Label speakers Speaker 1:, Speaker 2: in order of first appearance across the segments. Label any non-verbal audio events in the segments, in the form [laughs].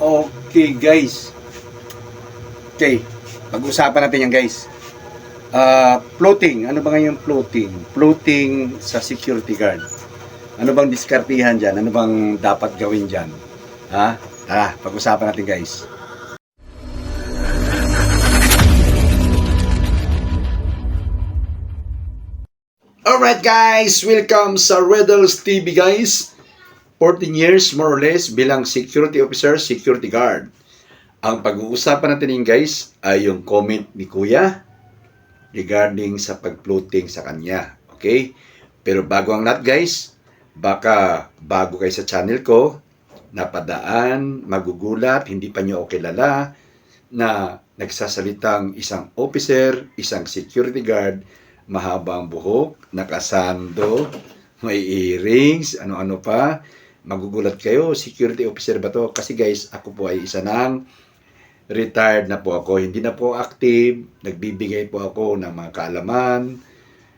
Speaker 1: Okay, guys. Okay, pag-usapan natin yan, guys. Ah, floating. Ano ba ngayon floating? Floating sa security guard. Ano bang diskartihan dyan? Ano bang dapat gawin dyan? Ha? Tara, pag-usapan natin, guys. Alright guys, welcome sa Riddles TV guys. 14 years more or less bilang security officer, security guard. Ang pag-uusapan natin ngayon guys ay yung comment ni Kuya regarding sa pag-floating sa kanya. Okay? Pero bago ang lahat guys, baka bago kayo sa channel ko, napadaan, magugulat, hindi pa nyo kilala na nagsasalitang isang officer, isang security guard, mahabang buhok, nakasando, may earrings, ano-ano pa. Magugulat kayo, security officer ba to? Kasi guys, ako po ay isa ng retired na po ako. Hindi na po active. Nagbibigay po ako ng mga kaalaman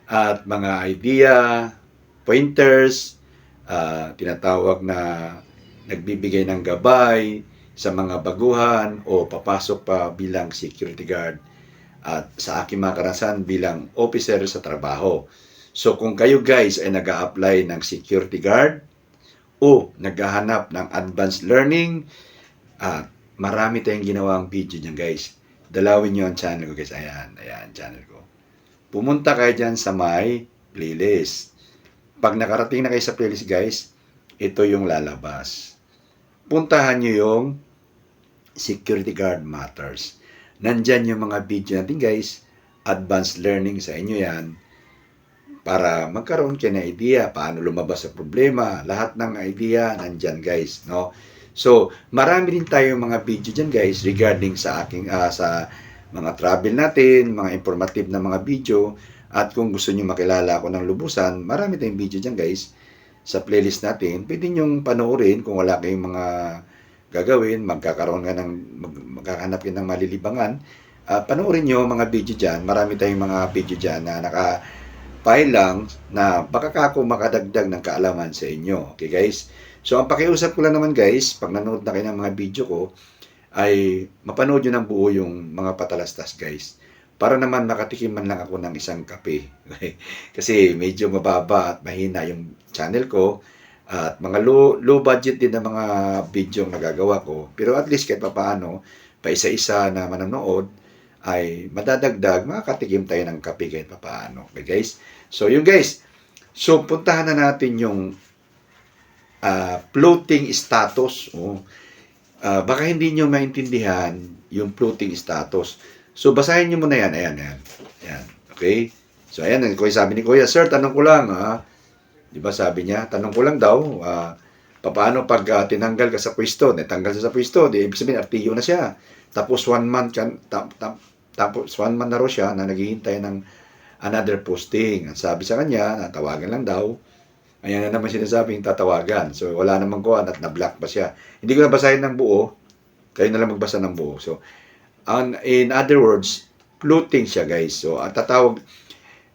Speaker 1: at mga idea, pointers, ah, tinatawag na nagbibigay ng gabay sa mga baguhan o papasok pa bilang security guard at sa aking mga karanasan bilang officer sa trabaho. So kung kayo guys ay nag apply ng security guard o naghahanap ng advanced learning, at marami tayong ginawang video niyan guys. Dalawin nyo ang channel ko guys. Ayan, ayan, channel ko. Pumunta kayo dyan sa my playlist. Pag nakarating na kayo sa playlist guys, ito yung lalabas. Puntahan nyo yung Security Guard Matters. Nandyan yung mga video natin guys. Advanced learning sa inyo yan. Para magkaroon kayo ng idea paano lumabas sa problema. Lahat ng idea nandyan guys. No? So, marami din tayong mga video dyan guys regarding sa aking ah, sa mga travel natin, mga informative na mga video. At kung gusto nyo makilala ako ng lubusan, marami tayong video dyan guys sa playlist natin. Pwede nyo panoorin kung wala kayong mga gagawin, magkakaroon nga ng, mag, magkakanap kayo ng malilibangan. Ah, panoorin nyo mga video dyan. Marami tayong mga video dyan na naka file lang na baka kako makadagdag ng kaalaman sa inyo. Okay guys? So ang pakiusap ko lang naman guys, pag nanood na kayo ng mga video ko, ay mapanood nyo ng buo yung mga patalastas guys. Para naman makatikim man lang ako ng isang kape. [laughs] Kasi medyo mababa at mahina yung channel ko. At mga low, low budget din na mga video ang nagagawa ko. Pero at least kahit papaano, pa isa-isa na manonood, ay madadagdag, makakatikim tayo ng kape kahit papaano. Okay guys? So yun guys. So puntahan na natin yung ah, floating status. Oh. Ah, baka hindi nyo maintindihan yung floating status. So basahin nyo muna yan. Ayan, ayan. Ayan. Okay? So ayan, sabi ni Kuya, Sir, tanong ko lang ha. Di ba sabi niya, tanong ko lang daw, ah, paano pag ah, tinanggal ka sa pwesto, natanggal siya sa pwesto, di ibig sabihin, artiyo na siya. Tapos one month, kan, tap, tap, tapos one month na raw siya na naghihintay ng another posting. Ang sabi sa kanya, natawagan lang daw. Ayan na naman sinasabing tatawagan. So, wala namang kuhan at na-block pa siya. Hindi ko nabasahin ng buo. Kayo na lang magbasa ng buo. So, an- in other words, floating siya guys. So, at tatawag,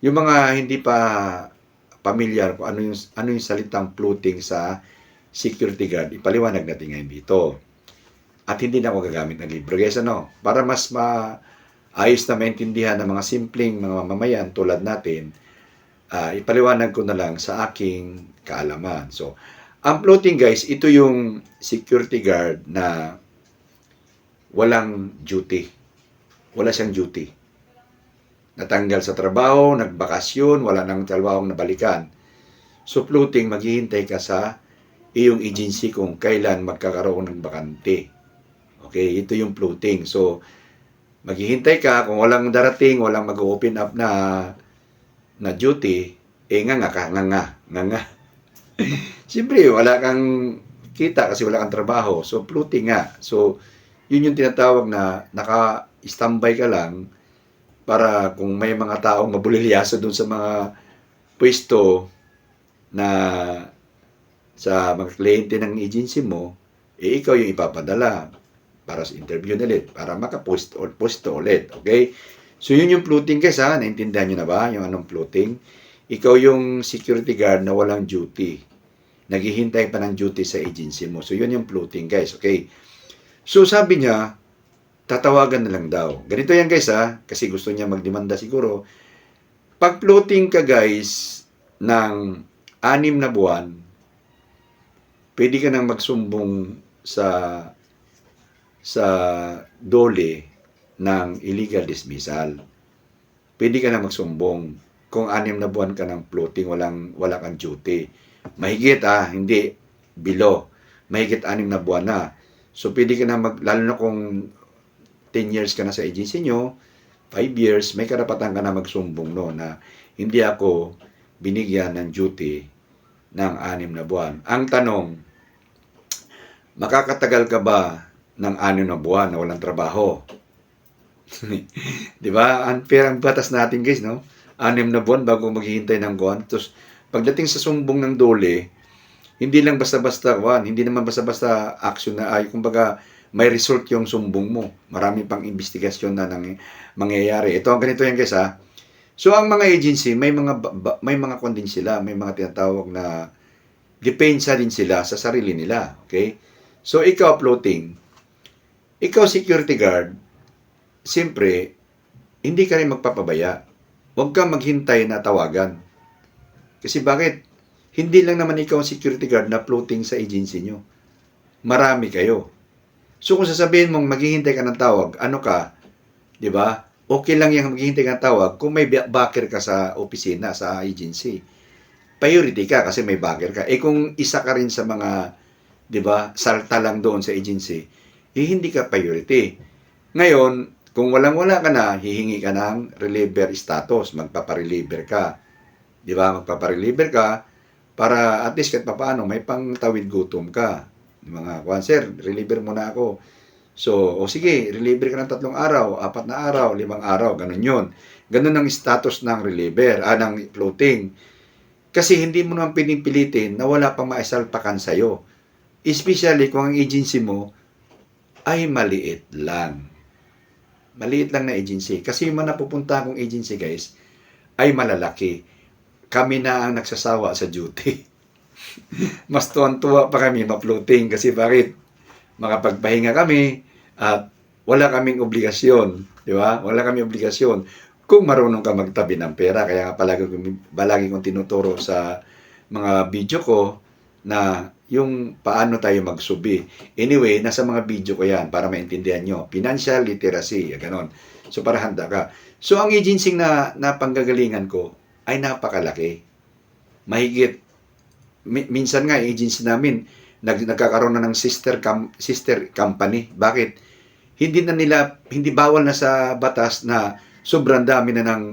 Speaker 1: yung mga hindi pa familiar kung ano yung, ano yung salitang floating sa security guard, ipaliwanag natin ngayon dito. At hindi na ako gagamit ng libro. Guys, ano, para mas ma ayos na maintindihan ng mga simpleng mga mamamayan tulad natin, ah, ipaliwanag ko na lang sa aking kaalaman. So, ang floating guys, ito yung security guard na walang duty. Wala siyang duty. Natanggal sa trabaho, nagbakasyon, wala nang trabahong nabalikan. So, floating, maghihintay ka sa iyong agency kung kailan magkakaroon ng bakante. Okay, ito yung floating. So, maghihintay ka kung walang darating, walang mag-open up na na duty, eh nga nga ka, nga nga, nga nga. [laughs] Siyempre, wala kang kita kasi wala kang trabaho. So, floating nga. So, yun yung tinatawag na naka-standby ka lang para kung may mga taong mabulilyaso dun sa mga pwesto na sa mga kliyente ng agency mo, eh ikaw yung ipapadala para sa interview ulit, para makapost or post ulit. Okay? So, yun yung floating guys ha. Naintindihan nyo na ba yung anong floating? Ikaw yung security guard na walang duty. Naghihintay pa ng duty sa agency mo. So, yun yung floating guys. Okay? So sabi niya, tatawagan na lang daw. Ganito yan guys ha, kasi gusto niya magdemanda siguro. Pag floating ka guys ng anim na buwan, pwede ka nang magsumbong sa sa dole ng illegal dismissal. Pwede ka na magsumbong kung anim na buwan ka ng floating, walang, wala kang duty. Mahigit ah, hindi below. Mahigit anim na buwan na. So, pwede ka na mag, lalo na kung 10 years ka na sa agency nyo, 5 years, may karapatan ka na magsumbong no, na hindi ako binigyan ng duty ng anim na buwan. Ang tanong, makakatagal ka ba ng anim na buwan na walang trabaho? [laughs] Di ba? Unfair ang batas natin guys, no? Anim na buwan bago maghihintay ng buwan. Tapos, pagdating sa sumbong ng dole, hindi lang basta-basta kuwan, hindi naman basta-basta action na ay kumbaga may result yung sumbong mo. Marami pang investigasyon na nang mangyayari. Ito ang ganito yan guys ha. So ang mga agency may mga may mga kwan din sila, may mga tinatawag na depensa din sila sa sarili nila, okay? So ikaw floating, ikaw security guard, siyempre hindi ka rin magpapabaya. Huwag kang maghintay na tawagan. Kasi bakit? Hindi lang naman ikaw ang security guard na floating sa agency nyo. Marami kayo. So kung sasabihin mong maghihintay ka ng tawag, ano ka, di ba? Okay lang yung maghihintay ka ng tawag kung may ba- backer ka sa opisina, sa agency. Priority ka kasi may backer ka. Eh kung isa ka rin sa mga, di ba, salta lang doon sa agency, hindi ka priority. Ngayon, kung walang-wala ka na, hihingi ka ng reliever status, magpapareliever ka. Di ba? Magpapareliever ka para at least kahit papaano may pangtawid gutom ka. Mga kwan, sir, reliever muna ako. So, o sige, reliever ka ng tatlong araw, apat na araw, limang araw, ganun yun. Ganun ang status ng reliever, ah, ng floating. Kasi hindi mo naman pinipilitin na wala pang maisalpakan sa'yo. Especially kung ang agency mo ay maliit lang. Maliit lang na agency. Kasi yung mga napupunta akong agency, guys, ay malalaki. Kami na ang nagsasawa sa duty. [laughs] Mas tuwan-tuwa pa kami ma-floating kasi bakit? Makapagpahinga kami at wala kaming obligasyon. Di ba? Wala kaming obligasyon. Kung marunong ka magtabi ng pera, kaya palagi, palagi kong tinuturo sa mga video ko na yung paano tayo magsubi. Anyway, nasa mga video ko yan para maintindihan nyo. Financial literacy, ganon. So, para handa ka. So, ang agency na napanggagalingan ko ay napakalaki. Mahigit. Mi- minsan nga, agency namin, nag, nagkakaroon na ng sister, com- sister company. Bakit? Hindi na nila, hindi bawal na sa batas na sobrang dami na ng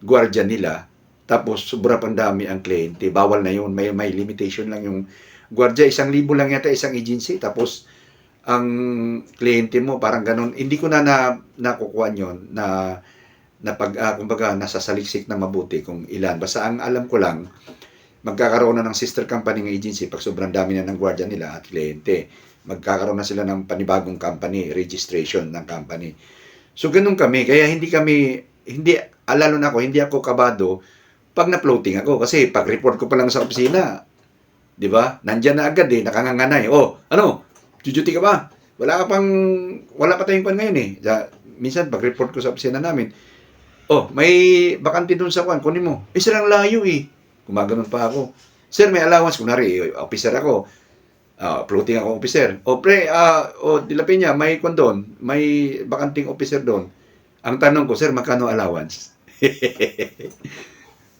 Speaker 1: gwardiya nila tapos sobra pang dami ang kliyente. Bawal na yun. May, may limitation lang yung gwardiya. Isang libo lang yata isang agency. Tapos ang kliyente mo parang ganun. Hindi ko na, na nakukuha yun na na pag ah, kumbaga nasa saliksik na mabuti kung ilan. Basta ang alam ko lang magkakaroon na ng sister company ng agency pag sobrang dami na ng gwardiya nila at kliyente. Magkakaroon na sila ng panibagong company, registration ng company. So ganun kami. Kaya hindi kami, hindi, ah, lalo na ako, hindi ako kabado pag na-floating ako. Kasi pag report ko pa lang sa opisina, di ba? Nandyan na agad eh, nakanganganay. Oh, ano? Jujuti ka ba? Wala ka pang, wala pa tayong pan ngayon eh. Sa, minsan pag report ko sa opisina namin, oh, may bakante dun sa kwan, kunin mo. Eh, sir, ang layo eh. Gumaganon pa ako. Sir, may allowance. Kunwari, officer ako. Ah, floating ako officer. O pre, ah, o Dilapenya, may kwan doon. May bakanting officer doon. Ang tanong ko, sir, magkano allowance? [laughs]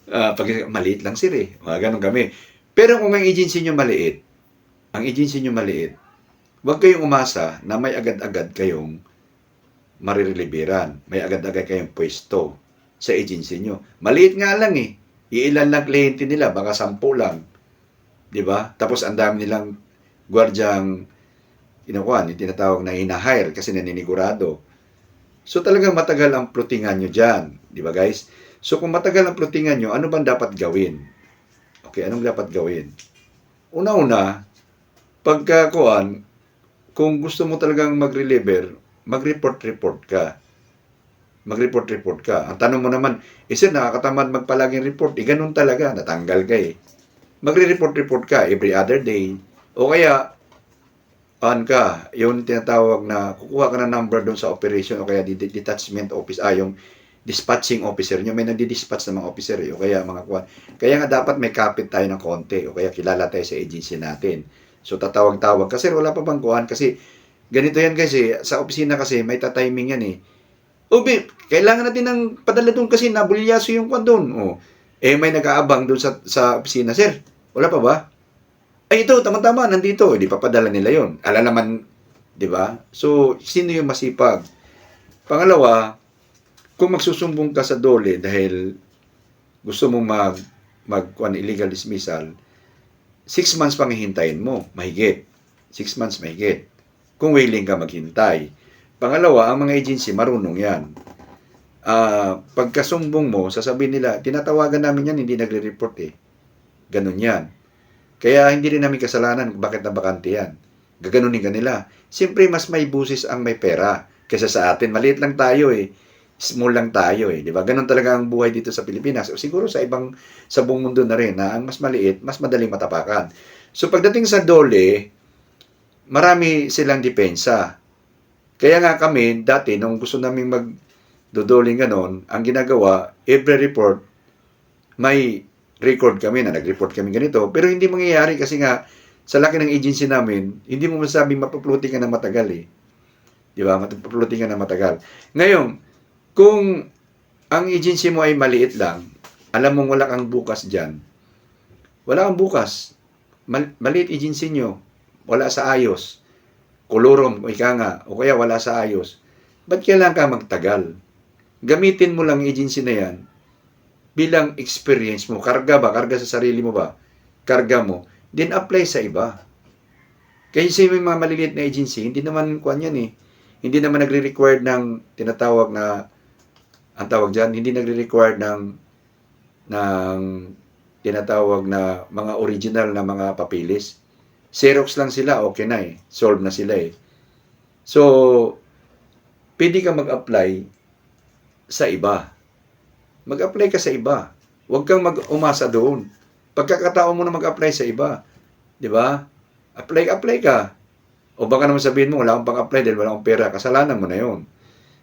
Speaker 1: Ah, pag maliit lang sir eh. Mga ganun kami. Pero kung ang agency nyo maliit, ang agency nyo maliit, huwag kayong umasa na may agad-agad kayong marireliberan. May agad-agad kayong pwesto sa agency nyo. Maliit nga lang eh. Iilan lang kliyente nila, baka sampu lang. Di ba? Tapos ang dami nilang gwardyang kinukuha, yung tinatawag na hinahire kasi naninigurado. So talagang matagal ang plutingan nyo dyan. Di ba guys? So kung matagal ang plutingan nyo, ano bang dapat gawin? Okay, anong dapat gawin? Una-una, pagka kuan, kung gusto mo talagang mag-reliever, mag-report-report ka. Mag-report-report ka. Ang tanong mo naman, eh sir, nakakatamad magpalaging report. Eh, ganun talaga, natanggal ka eh. Magre-report-report ka every other day. O kaya, on ka, yung tinatawag na kukuha ka ng number doon sa operation o kaya detachment office, ah, yung dispatching officer nyo, may nagdi-dispatch ng mga officer eh, kaya mga kuwan. Kaya nga dapat may kapit tayo ng konti o kaya kilala tayo sa agency natin. So tatawag-tawag kasi wala pa bang kuhan kasi ganito yan kasi sa opisina kasi may tatiming yan eh. Ubi, kailangan natin ng padala doon kasi nabulyaso yung kwan doon. Oh. Eh may nag-aabang doon sa, sa opisina. Sir, wala pa ba? Ay ito, tama-tama, nandito. Eh, di papadala nila yon. Ala naman, di ba? So, sino yung masipag? Pangalawa, kung magsusumbong ka sa dole dahil gusto mong mag, mag kuwan, illegal dismissal, six months pang hihintayin mo, mahigit. Six months mahigit. Kung willing ka maghintay. Pangalawa, ang mga agency, marunong yan. Ah, pagkasumbong mo, sasabihin nila, tinatawagan namin yan, hindi nagre-report eh. Ganun yan. Kaya hindi rin namin kasalanan bakit nabakante yan. Gaganunin ka nila. Siyempre, mas may busis ang may pera kaysa sa atin. Maliit lang tayo eh. Small lang tayo eh. Di ba? Ganun talaga ang buhay dito sa Pilipinas. O siguro sa ibang, sa buong mundo na rin, na ang mas maliit, mas madaling matapakan. So pagdating sa dole, marami silang depensa. Kaya nga kami, dati, nung gusto namin mag dodoling ganon, ang ginagawa, every report, may record kami na nag-report kami ganito. Pero hindi mangyayari kasi nga, sa laki ng agency namin, hindi mo masabing mapapluti ka na matagal eh. Di ba? Mapapluti ka na matagal. Ngayon, kung ang agency mo ay maliit lang, alam mong wala kang bukas dyan, wala kang bukas. Mal- maliit agency nyo, wala sa ayos. Kolorom, o ika nga, o kaya wala sa ayos. Ba't kailangan ka magtagal? Gamitin mo lang agency na yan bilang experience mo. Karga ba? Karga sa sarili mo ba? Karga mo. Then apply sa iba. Kasi may mga maliliit na agency, hindi naman kuan yan eh. Hindi naman nagre-required ng tinatawag na ang tawag dyan, hindi nagre-required ng ng tinatawag na mga original na mga papilis. Xerox lang sila, okay na eh. Solve na sila eh. So, pwede ka mag-apply sa iba. Mag-apply ka sa iba. Huwag kang mag-umasa doon. Pagkakataon mo na mag-apply sa iba. Di ba? Apply, apply ka. O baka naman sabihin mo, wala akong pang-apply dahil wala akong pera. Kasalanan mo na yon.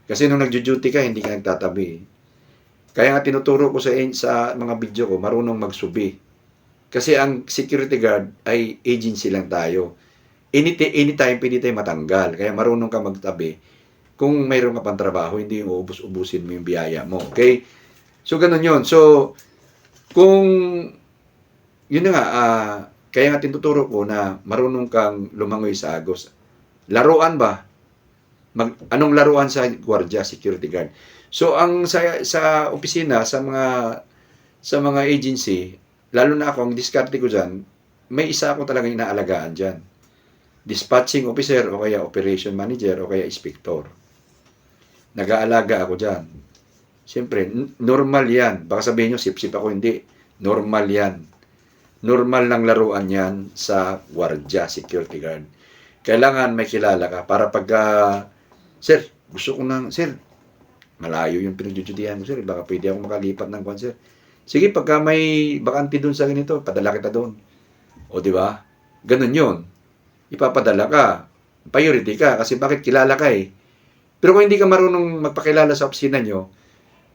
Speaker 1: Kasi nung nagjo-duty ka, hindi ka nagtatabi. Kaya nga tinuturo ko sa, sa mga video ko, marunong magsubi. Kasi ang security guard ay agency lang tayo. Any, anytime, pwede tayo matanggal. Kaya marunong ka magtabi. Kung mayroon ka pang trabaho, hindi yung uubos-ubusin mo yung biyaya mo. Okay? So, ganun yun. So, kung, yun nga, ah, kaya nga tinuturo ko na marunong kang lumangoy sa agos. Laruan ba? Mag, anong laruan sa gwardiya, security guard? So, ang sa, sa opisina, sa mga sa mga agency, lalo na ako, ang diskarte ko dyan, may isa ako talagang inaalagaan dyan. Dispatching officer o kaya operation manager o kaya inspector. Nag-aalaga ako dyan. Siyempre, normal yan. Baka sabihin nyo, sip-sip ako, hindi. Normal yan. Normal lang laruan yan sa gwardiya, security guard. Kailangan may kilala ka para pag, ah, sir, gusto ko ng, sir, malayo yung pinagjujudihan ko, sir. Baka pwede ako makalipat ng kwan, sir. Sige, pagka may bakante doon sa ganito, padala kita doon. O, di ba? Ganun yun. Ipapadala ka. Priority ka. Kasi bakit kilala ka eh. Pero kung hindi ka marunong magpakilala sa opisina nyo,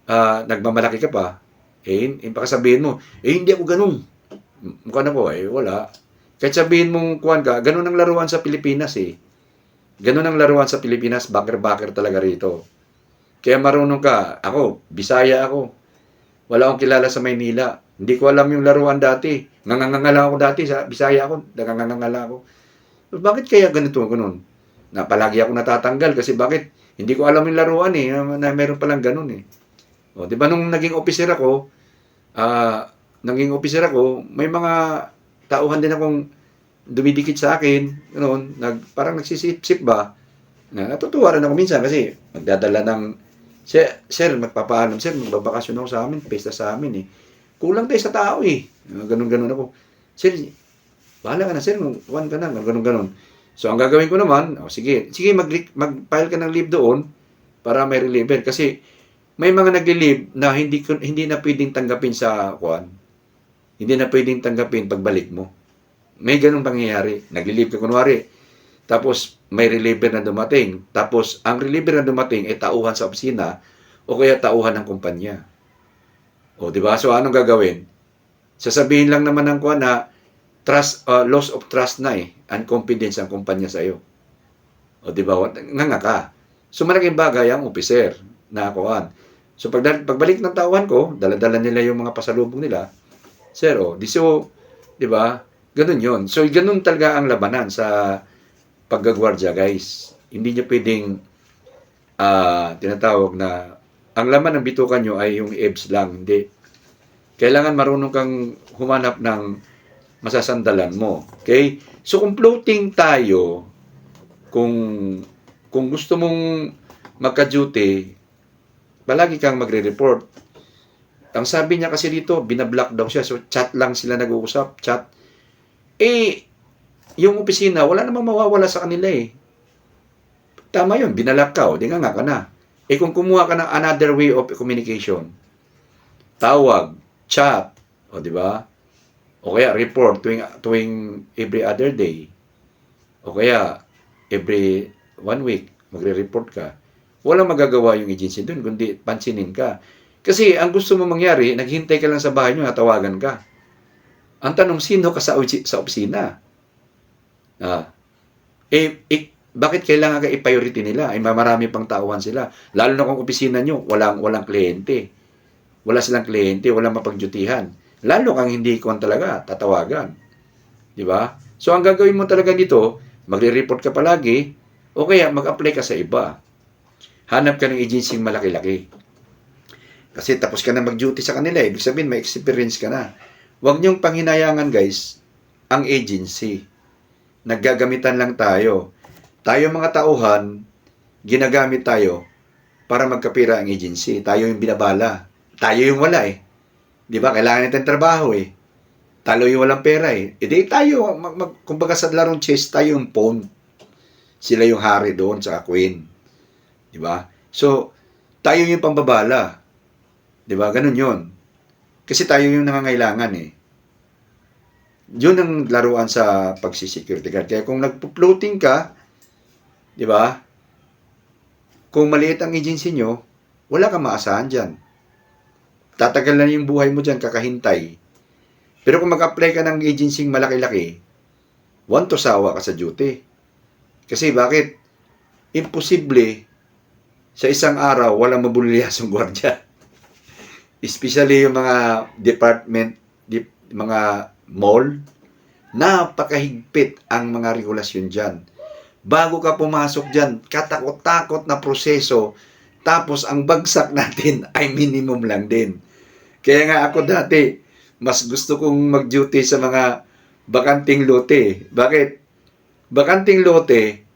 Speaker 1: ah, nagmamalaki ka pa, eh, eh, sabihin mo, eh, hindi ako ganun. Mukha na ko, eh, wala. Kahit sabihin mong, kuhan ka, ganun ang laruan sa Pilipinas eh. Ganun ang laruan sa Pilipinas, backer-backer talaga rito. Kaya marunong ka, ako, Bisaya ako. Wala akong kilala sa Maynila. Hindi ko alam yung laruan dati. Nangangangala ako dati sa Bisaya ako. Nangangangala ako. Bakit kaya ganito, ganun? Na palagi ako natatanggal kasi bakit? Hindi ko alam yung laruan eh, na, meron palang ganun eh. O, di ba nung naging officer ako, ah, naging officer ako, may mga tauhan din akong dumidikit sa akin, ganoon, nag, parang nagsisip-sip ba, na natutuwa rin ako minsan kasi magdadala ng, sir, sir magpapaalam, sir, magbabakasyon ako sa amin, pesta sa amin eh. Kulang tayo sa tao eh. Ganun-ganun ako. Sir, bahala ka na, sir, one ka na, ganun-ganun. So, ang gagawin ko naman, oh, sige, sige, mag, mag-file ka ng leave doon para may reliever. Kasi, may mga nagli-leave na hindi hindi na pwedeng tanggapin sa kuan. Hindi na pwedeng tanggapin pagbalik mo. May ganung pangyayari. Nagli-leave ka kunwari. Tapos may reliever na dumating. Tapos ang reliever na dumating ay tauhan sa opisina o kaya tauhan ng kumpanya. O, di ba? So, anong gagawin? Sasabihin lang naman ng kuha na trust, uh, loss of trust na eh. And confidence ang kumpanya sa iyo. O, di ba? Nga nga ka. So, malaking bagay ang officer na kuhan. So, pag, pagbalik ng tauhan ko, daladala nila yung mga pasalubong nila. Sir, o, di so, di ba? Ganun yon So, ganun talaga ang labanan sa paggagwardya, guys. Hindi nyo pwedeng ah tinatawag na ang laman ng bitukan nyo ay yung EBS lang. Hindi. Kailangan marunong kang humanap ng masasandalan mo. Okay? So, kung floating tayo, kung kung gusto mong magka-duty, palagi kang magre-report. Ang sabi niya kasi dito, binablock daw siya. So, chat lang sila nag-uusap. Chat. Eh, yung opisina, wala namang mawawala sa kanila eh. Tama yun, binalak ka, o, di nga nga ka na. Eh kung kumuha ka ng another way of communication, tawag, chat, o di ba? O kaya report tuwing, tuwing every other day. O kaya every one week, magre-report ka. Walang magagawa yung agency doon, kundi pansinin ka. Kasi ang gusto mo mangyari, naghintay ka lang sa bahay nyo, natawagan ka. Ang tanong, sino ka sa, sa opisina? Ah, eh, eh, bakit kailangan ka i-priority nila? Ay marami pang tauhan sila. Lalo na kung opisina nyo, walang, walang kliyente. Wala silang kliyente, walang mapagjutihan. Lalo kang hindi kon talaga, tatawagan. Di ba? So, ang gagawin mo talaga dito, magre-report ka palagi, o kaya mag-apply ka sa iba. Hanap ka ng agency malaki-laki. Kasi tapos ka na mag-duty sa kanila, ibig sabihin may experience ka na. Huwag niyong panghinayangan guys, ang agency. Naggagamitan lang tayo. Tayo mga tauhan, ginagamit tayo para magkapira ang agency. Tayo yung binabala. Tayo yung wala eh. Di ba? Kailangan natin trabaho eh. Talo yung walang pera eh. E di tayo, mag, mag, kumbaga sa larong chess, tayo yung pawn. Sila yung hari doon sa queen. Di ba? So, tayo yung pambabala. Di ba? Ganun yon. Kasi tayo yung nangangailangan eh. Yun ang laruan sa pagsisecurity guard. Kaya kung nagpo-floating ka, di ba? Kung maliit ang agency nyo, wala kang maasahan dyan. Tatagal na yung buhay mo dyan, kakahintay. Pero kung mag-apply ka ng agency malaki-laki, one to sawa ka sa duty. Kasi bakit? Imposible sa isang araw walang mabuliliyasong [laughs] gwardya. Especially yung mga department, dip, mga mall, napakahigpit ang mga regulasyon dyan. Bago ka pumasok dyan, katakot-takot na proseso, tapos ang bagsak natin [laughs] ay minimum lang din. Kaya nga ako dati, mas gusto kong mag-duty sa mga bakanting lote. Bakit? Bakanting lote,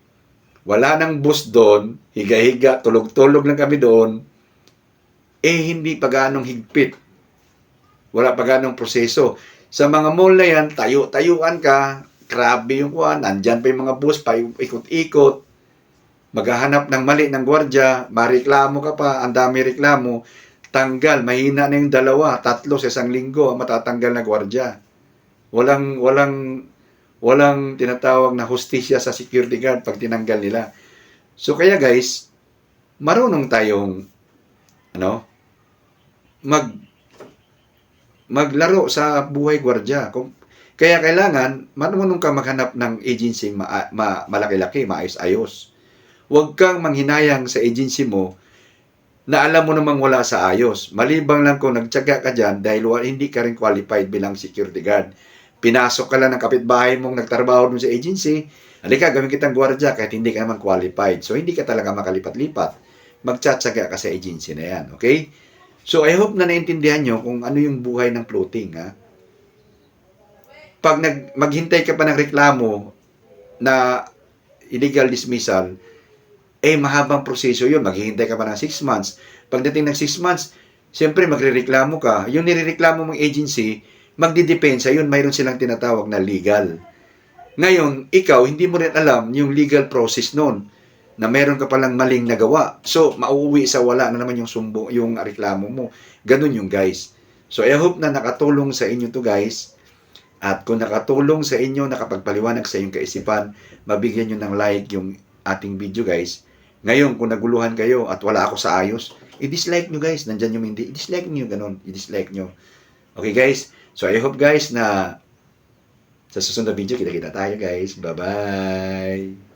Speaker 1: wala nang bus doon, higa-higa, tulog-tulog lang kami doon, eh hindi pa ganong higpit. Wala pa ganong proseso. Sa mga mall na yan, tayo-tayuan ka, grabe yung kuhan, nandyan pa yung mga bus, pa ikot-ikot, maghahanap ng mali ng gwardya, mareklamo ka pa, ang dami reklamo, tanggal, mahina na yung dalawa, tatlo sa isang linggo, ang matatanggal na gwardya. Walang, walang, walang tinatawag na hustisya sa security guard pag tinanggal nila. So kaya guys, marunong tayong ano, mag maglaro sa buhay gwardya. Kung kaya kailangan marunong ka maghanap ng agency ma, ma, malaki-laki, maayos-ayos. Huwag kang manghinayang sa agency mo na alam mo namang wala sa ayos. Malibang lang kung nagtyaga ka dyan dahil hindi ka rin qualified bilang security guard. Pinasok ka lang ng kapitbahay mong nagtrabaho dun sa agency, halika, gawin kitang gwardya kahit hindi ka naman qualified. So, hindi ka talaga makalipat-lipat. Magtsatsaga ka sa agency na yan, okay? So, I hope na naintindihan nyo kung ano yung buhay ng floating, ha? Pag nag, maghintay ka pa ng reklamo na illegal dismissal, eh mahabang proseso yun. Maghihintay ka pa ng 6 months. Pagdating ng 6 months, siyempre magrereklamo ka. Yung nirereklamo mong agency, magdidepensa yun. Mayroon silang tinatawag na legal. Ngayon, ikaw, hindi mo rin alam yung legal process nun na meron ka palang maling nagawa. So, mauuwi sa wala na naman yung sumbo, yung reklamo mo. Ganun yung guys. So, I hope na nakatulong sa inyo to guys. At kung nakatulong sa inyo, nakapagpaliwanag sa inyong kaisipan, mabigyan nyo ng like yung ating video guys. Ngayon, kung naguluhan kayo at wala ako sa ayos, i-dislike nyo guys. Nandyan yung hindi. I-dislike nyo ganun. I-dislike nyo. Okay guys? So I hope guys na sa susunod na video, kita-kita tayo guys. Bye-bye!